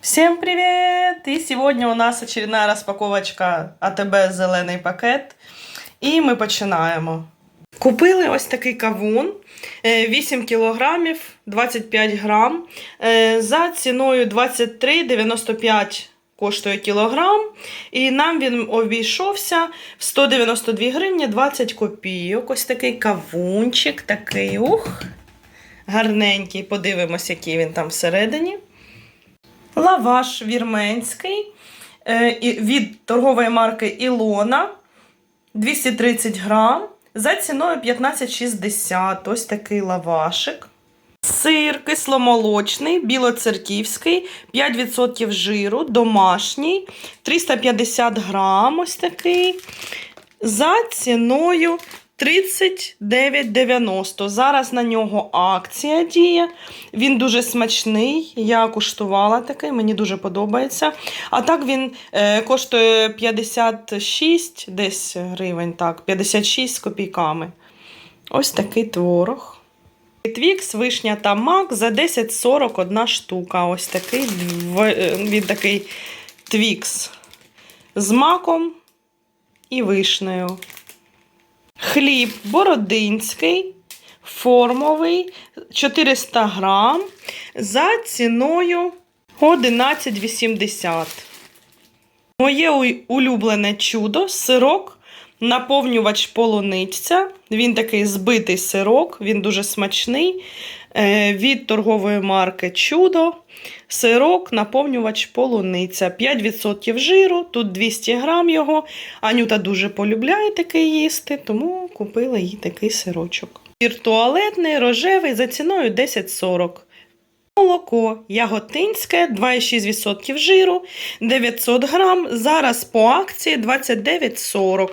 Всем привет! И сегодня у нас очередная распаковочка АТБ зелений пакет. І ми починаємо. Купили ось такий кавун е, 8 кілограмів 25 грам. Е, За ціною 23,95 коштує кілограм. І нам він обійшовся в 192 гривні 20 копійок. Ось такий кавунчик, такий ух. Гарненький. Подивимось, який він там всередині. Лаваш вірменський е, від торгової марки Ілона 230 грам за ціною 15,60. Ось такий лавашик. Сир кисломолочний, білоцерківський, 5% жиру, домашній, 350 грам. Ось такий. За ціною 39,90. Зараз на нього акція діє. Він дуже смачний. Я куштувала такий, мені дуже подобається. А так він е, коштує 56 десь гривень, так, 56 з копійками. Ось такий творог. Твікс, вишня та мак за 10,40 одна штука. Ось такий е, він такий твікс з маком і вишнею. Хліб бородинський, формовий, 400 грам за ціною 11,80. Моє улюблене чудо сирок, наповнювач полуниця. Він такий збитий сирок, він дуже смачний. Е, Від торгової марки Чудо. Сирок, наповнювач полуниця. 5% жиру, тут 200 грам його. Анюта дуже полюбляє таке їсти, тому купила їй такий сирочок. Сир туалетний, рожевий за ціною 10,40. Молоко яготинське, 2,6% жиру, 900 грам. Зараз по акції 29,40.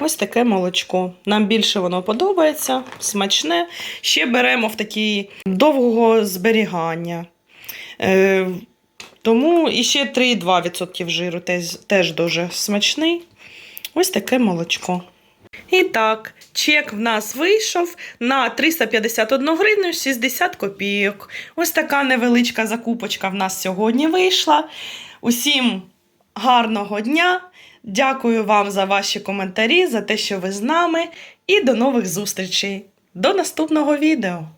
Ось таке молочко. Нам більше воно подобається, смачне. Ще беремо в такі довгого зберігання. Е, тому і ще 3,2% жиру теж, теж дуже смачний. Ось таке молочко. І так, чек в нас вийшов на 351 гривню 60 копійок. Ось така невеличка закупочка в нас сьогодні вийшла. Усім гарного дня! Дякую вам за ваші коментарі, за те, що ви з нами. І до нових зустрічей. До наступного відео!